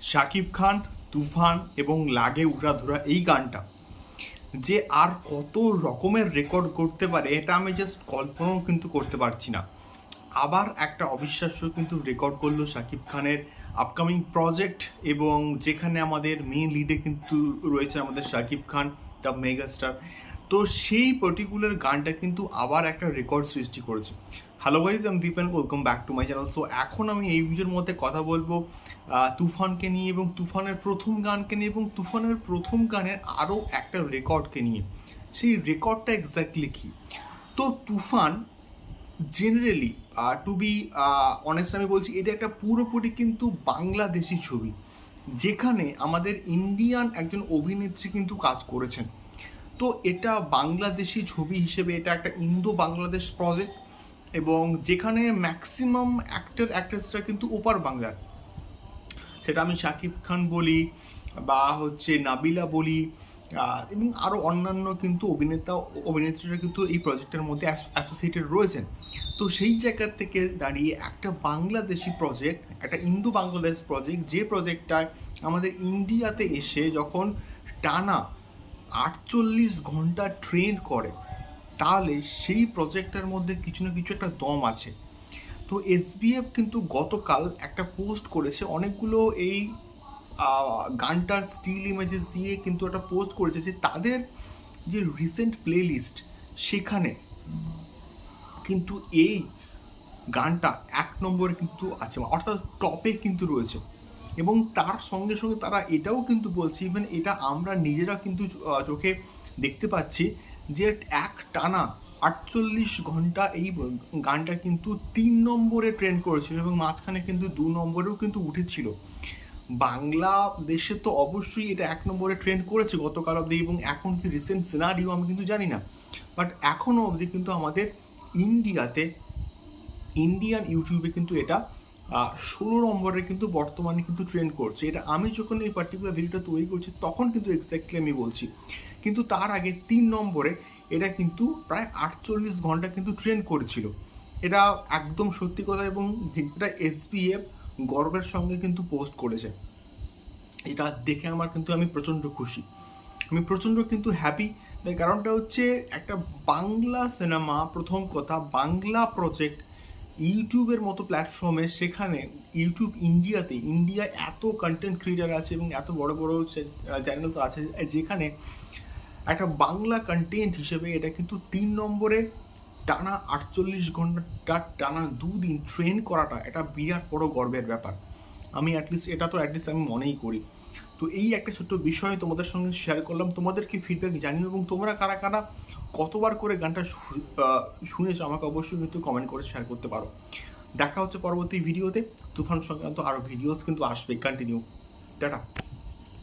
শাকিব খান, তুফান এবং লাগে উড়াধুরা এই গানটা। যে আর কত রকমের রেকর্ড করতে পারে, এটা আমি জাস্ট কল্পনাও কিন্তু করতে পারছি না। আবার একটা অবিশ্বাস্য কিন্তু রেকর্ড করল শাকিব খানের আপকামিং প্রজেক্ট এবং যেখানে আমাদের মেন লিডে কিন্তু রয়েছে আমাদের শাকিব খান দ্য মেগাস্টার তো সেই পার্টিকুলার গানটা কিন্তু আবার একটা রেকর্ড সৃষ্টি করেছে। হ্যালো গাইজ আমি Dipen welcome back to my channel so এখন আমি এই ভিডিওর মধ্যে কথা বলব তুফানকে নিয়ে এবং তুফানের প্রথম গানকে নিয়ে এবং তুফানের প্রথম গানের আরও একটা রেকর্ডকে নিয়ে। সেই রেকর্ডটা এক্স্যাক্টলি কী? তো Toofan generally to be honest আমি বলছি, এটা একটা পুরোপুরি কিন্তু বাংলাদেশি ছবি, যেখানে আমাদের ইন্ডিয়ান একজন অভিনেত্রী কিন্তু কাজ করেছেন। তো এটা বাংলাদেশি ছবি হিসেবে, এটা একটা ইন্দো বাংলাদেশ প্রজেক্ট এবং যেখানে ম্যাক্সিমাম অ্যাক্টর অ্যাক্ট্রেসরা কিন্তু ওপার বাংলার। সেটা আমি শাকিব খান বলি বা হচ্ছে নাবিলা বলি এবং আরও অন্যান্য কিন্তু অভিনেতা, অভিনেত্রীরা কিন্তু এই প্রজেক্টের মধ্যে অ্যাসোসিয়েটেড রয়েছেন। তো সেই জায়গা থেকে দাঁড়িয়ে একটা বাংলাদেশি প্রজেক্ট একটা ইন্দো বাংলাদেশ প্রজেক্ট যে প্রজেক্টটায় আমাদের ইন্ডিয়াতে এসে যখন টানা আটচল্লিশ ঘণ্টা ট্রেন করে, তাহলে সেই প্রজেক্টের মধ্যে কিছু না কিছু একটা দম আছে। তো এসবিএফ কিন্তু গতকাল একটা পোস্ট করেছে, অনেকগুলো এই গানটার স্টিল ইমেজেস দিয়ে কিন্তু একটা পোস্ট করেছে যে তাদের যে রিসেন্ট প্লে লিস্ট সেখানে কিন্তু এই গানটা এক নম্বরে কিন্তু আছে, অর্থাৎ টপে কিন্তু রয়েছে। এবং তার সঙ্গে সঙ্গে তারা এটাও কিন্তু বলছে ইভেন এটা আমরা নিজেরা কিন্তু চোখে দেখতে পাচ্ছি যে এক টানা আটচল্লিশ ঘণ্টা এই গানটা কিন্তু তিন নম্বরে ট্রেন্ড করেছিল এবং মাঝখানে কিন্তু দু নম্বরেও কিন্তু উঠেছিল। বাংলাদেশে তো অবশ্যই এটা এক নম্বরে ট্রেন্ড করেছে গতকাল অবধি এবং এখন কি রিসেন্ট সিনারিও আমি কিন্তু জানি না। বাট এখনও অবধি কিন্তু আমাদের ইন্ডিয়াতে ইন্ডিয়ান ইউটিউবে কিন্তু এটা ষোলো নম্বরে কিন্তু বর্তমানে কিন্তু ট্রেন্ড করছে। এটা আমি যখন এই পার্টিকুলার ভিডিওটা তৈরি করছি, তখন কিন্তু এক্স্যাক্টলি আমি বলছি। কিন্তু তার আগে তিন নম্বরে এটা কিন্তু প্রায় আটচল্লিশ ঘণ্টা কিন্তু ট্রেন্ড করেছিল। এটা একদম সত্যি কথা এবং যেটা এসবিএফ গর্বের সঙ্গে কিন্তু পোস্ট করেছে। এটা দেখে আমার কিন্তু আমি প্রচণ্ড খুশি। আমি প্রচণ্ড কিন্তু হ্যাপি তার কারণটা হচ্ছে একটা বাংলা সিনেমা প্রথম কথা, বাংলা প্রজেক্ট ইউটিউবের মতো প্ল্যাটফর্মে সেখানে ইউটিউব ইন্ডিয়াতে ইন্ডিয়ায় এত কন্টেন্ট ক্রিয়েটার আছে এবং এত বড় বড় চ্যানেলস আছে যেখানে একটা বাংলা কন্টেন্ট হিসেবে এটা কিন্তু তিন নম্বরে টানা আটচল্লিশ ঘণ্টা টানা দুদিন ট্রেন করাটা এটা বিরাট বড় গর্বের ব্যাপার। আমি অ্যাটলিস্ট এটা তো অ্যাটলিস্ট আমি মনেই করি। তো এই একটা ছোট্ট বিষয় তোমাদের সঙ্গে শেয়ার করলাম। তোমাদের কি ফিডব্যাক জানিও এবং তোমরা কারা কারা কতবার করে গানটা শুনেছো আমাকে অবশ্যই কিন্তু কমেন্ট করে শেয়ার করতে পারো। দেখা হচ্ছে পরবর্তী ভিডিওতে তুফান সংক্রান্ত আরও ভিডিওস কিন্তু আসবে। Continue tata.